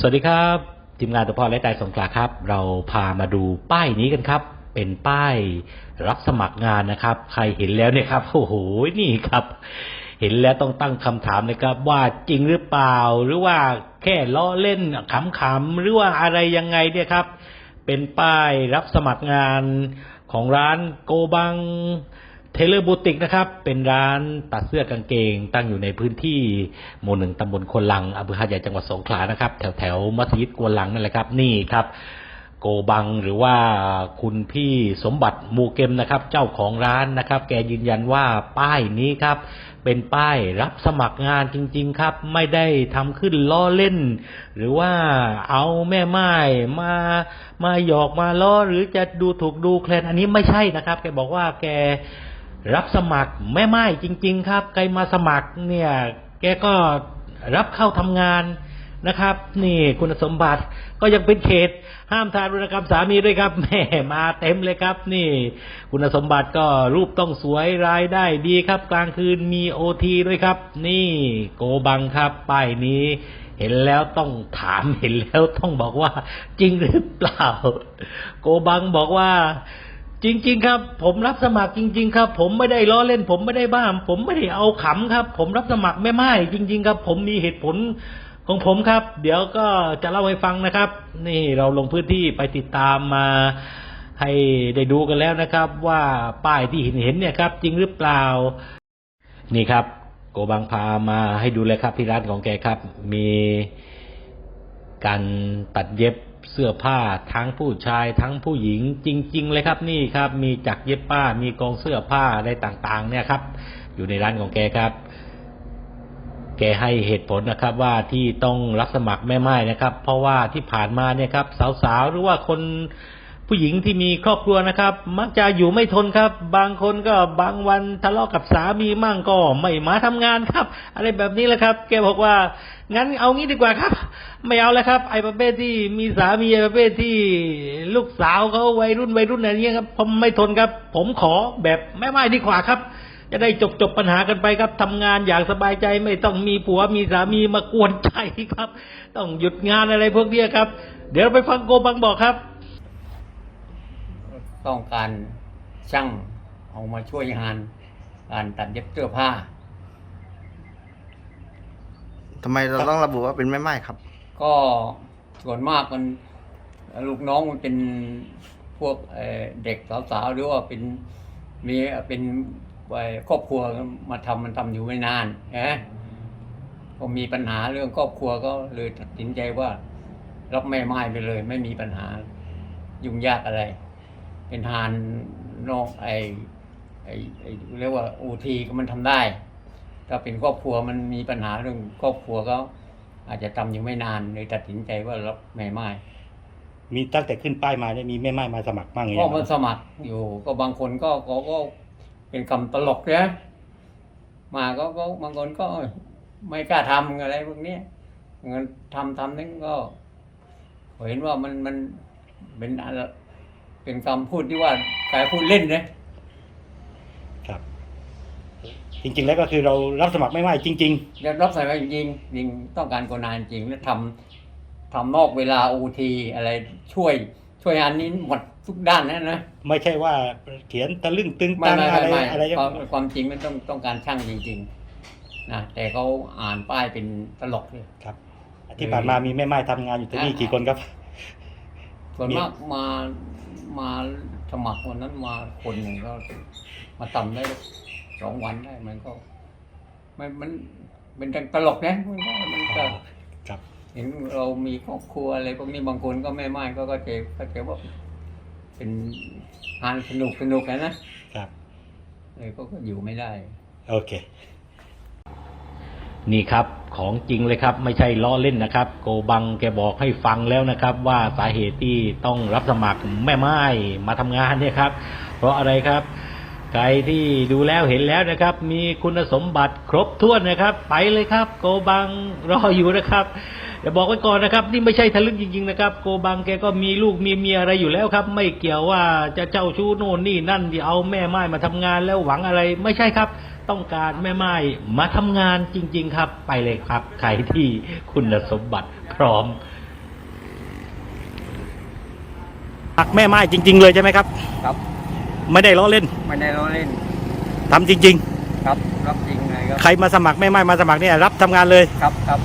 สวัสดีครับทีมงานตัวพ่อและใจสงขลาครับ เราพามาดูป้ายนี้กันครับ เป็นป้ายรับสมัครงานนะครับ ใครเห็นแล้วเนี่ยครับโอ้โหนี่ครับ เห็นแล้วต้องตั้งคำถามเลยครับ ว่าจริงหรือเปล่า หรือว่าแค่ล้อเล่นขำๆหรือว่าอะไรยังไงเนี่ยครับ เป็นป้ายรับสมัครงานของร้านโกบัง เทเลอร์บูติกนะครับ เป็นร้านตัดเสื้อกางเกง ตั้งอยู่ในพื้นที่หมู่หนึ่งตำบลควนลังอำเภอหาดใหญ่จังหวัดสงขลานะครับ แถวแถวมัสยิดกวนลังนั่นแหละครับ นี่ครับ โกบังหรือว่าคุณพี่สมบัติมูเกมนะครับ เจ้าของร้านนะครับ แกยืนยันว่าป้ายนี้ครับ เป็นป้ายรับสมัครงานจริง ๆ ครับ ไม่ได้ทำขึ้นล้อเล่น หรือว่าเอาแม่ไม้มามาหยอกมาล้อหรือจะดูถูกดูแคลนอันนี้ไม่ใช่นะครับ แกบอกว่าแก รับสมัครแม่ไม้จริง ๆ ครับ ใครมาสมัครเนี่ยแกก็รับเข้าทำงานนะครับ นี่คุณสมบัติก็ยังเป็นเขต ห้ามทารุณกรรมสามีด้วยครับแม่มาเต็มเลยครับ นี่ คุณสมบัติก็รูปต้องสวยรายได้ดีครับ กลางคืนมีโอทีด้วยครับ นี่โกบังครับป้ายนี้ เห็นแล้วต้องถามเห็นแล้วต้องบอกว่า จริงหรือเปล่า โกบังบอกว่า จริง ๆ ครับ ผมรับสมัครจริง ๆ ครับ ผมไม่ได้ล้อเล่น ผมไม่ได้บ้าผมไม่ได้เอาขำครับ ผมรับสมัครแม่ไม้จริง ๆ ครับ ผมมีเหตุผลของผมครับ เดี๋ยวก็จะเล่าให้ฟังนะครับ นี่เราลงพื้นที่ไปติดตามมาให้ได้ดูกันแล้วนะครับ ว่าป้ายที่เห็นเห็นเนี่ยครับ จริงหรือเปล่า นี่ครับ โกบังพามาให้ดูเลยครับที่ร้านของแกครับ มีการตัดเย็บ เสื้อผ้าทั้งผู้ชายทั้งผู้หญิงจริง ๆ เลยครับนี่ครับ มีจักรเย็บผ้ามีกองเสื้อผ้าอะไรต่าง ๆ เนี่ยครับ อยู่ในร้านของแกครับ แกให้เหตุผลนะครับ ว่าที่ต้องรับสมัครแม่ไม้นะครับ เพราะว่าที่ผ่านมาเนี่ยครับ สาวๆหรือว่าคน ผู้หญิงที่มีครอบครัวนะครับ มักจะอยู่ไม่ทนครับ บางคนก็บางวันทะเลาะกับสามีมั่งก็ไม่มาทำงานครับ อะไรแบบนี้แหละครับ แกบอกว่า งั้นเอางี้ดีกว่าครับ ไม่เอาแล้วครับ ไอ้ประเภทที่มีสามีไอ้ประเภทที่ลูกสาวเขาวัยรุ่นวัยรุ่นอะไรเงี้ยครับผมไม่ทนครับ ผมขอแบบแม่ไม้ดีกว่าครับ จะได้จบจบปัญหากันไปครับทำงานอย่างสบายใจไม่ต้องมีผัวมีสามีมากวนใจครับ ต้องหยุดงานอะไรพวกนี้ครับ เดี๋ยวไปฟังโกบังบอกครับ ต้องการช่างเอามาช่วยงานการตัดเย็บเสื้อผ้า ทำไมเราต้องระบุว่าเป็นแม่ไม้ครับ ก็ส่วนมากมันลูกน้องมันเป็นพวกเอ่อเด็กสาวๆหรือว่าเป็นมีเป็นเอ่อครอบครัวมาทำมันทำอยู่ไม่นานนะก็มีปัญหาเรื่องครอบครัวก็เลยตัดสินใจว่า รับแม่ไม้ไปเลย ไม่มีปัญหายุ่งยากอะไร เป็นหานนอกไอไอไอเรียกว่าอูทีก็มันทำได้ ถ้าเป็นครอบครัวมันมีปัญหาเรื่องครอบครัวก็อาจจะทำอยู่ไม่นานเลยตัดสินใจว่ารับแม่ไม้มีตั้งแต่ขึ้นป้ายมาเนี่ยมีแม่ไม้มาสมัครบ้างไงก็มาสมัครอยู่ ก็บางคนก็ก็ก็เป็นคำตลกนะมาก็ก็บางคนก็ไม่กล้าทำอะไรพวกเนี้ยเงินทำทำนึงก็เห็นว่ามันมันเป็นอะไร เป็นคำพูดที่ว่าการพูดเล่นนะครับ จริง ๆ แล้วก็คือเรารับสมัครแม่ไม้จริงยอมรับสายจริงจริงต้องการคนงานจริงแล้วทำทำนอกเวลาโอทีอะไรช่วยช่วยงานนี้หมดทุกด้านนะนะๆ ไม่ใช่ว่าเขียนตะลึงตึงไม่ตังไม่อะไรไม่อะไรความความจริงมันต้องต้องการช่างจริงๆนะแต่เขาอ่านป้ายเป็นตลกเลย ครับ ที่ผ่านมามีแม่ไม้ทำงานอยู่ที่นี่อ่ากี่คนครับ ส่วนมีมากมา มาสมัครวันนั้นมาคนหนึ่งก็มาทำได้สองวันได้มันก็ มันมันเป็นตลกนะมันก็มันก็ครับเห็นเรามีครอบครัวอะไรพวกนี้บางคนก็แม่ไม้ก็ก็เจก็เจว่าเป็นงานสนุกสนุกนะนะครับเลยก็ก็อยู่ไม่ได้ โอเค นี่ครับ ของจริงเลยครับ ไม่ใช่ล้อเล่นนะครับ โกบังแกบอกให้ฟังแล้วนะครับ ว่าสาเหตุที่ต้องรับสมัครแม่ไม้มาทำงานเนี่ยครับ เพราะอะไรครับใครที่ดูแล้วเห็นแล้วนะครับ มีคุณสมบัติครบถ้วนนะครับ ไปเลยครับ โกบังรออยู่นะครับ เดี๋ยวบอกไว้ก่อนนะครับ นี่ไม่ใช่ทะลึ่งจริง ๆ นะครับ โกบังแกก็มีลูกมีเมียอะไรอยู่แล้วครับ ไม่เกี่ยวว่าจะเจ้าชู้โน่นนี่นั่นที่เอาแม่ไม้มาทำงานแล้วหวังอะไร ไม่ใช่ครับ ต้องการแม่ไม้มาทำงานจริง ๆ ครับ ไปเลยครับใครที่คุณสมบัติพร้อมหักแม่ไม้จริง ๆ เลยใช่ไหมครับ ครับ ไม่ได้ล้อเล่น ไม่ได้ล้อเล่น ทำจริง ๆ ครับ รับจริงเลยครับ ใครมาสมัครแม่ไม้มาสมัครเนี่ยรับทำงานเลย ครับครับ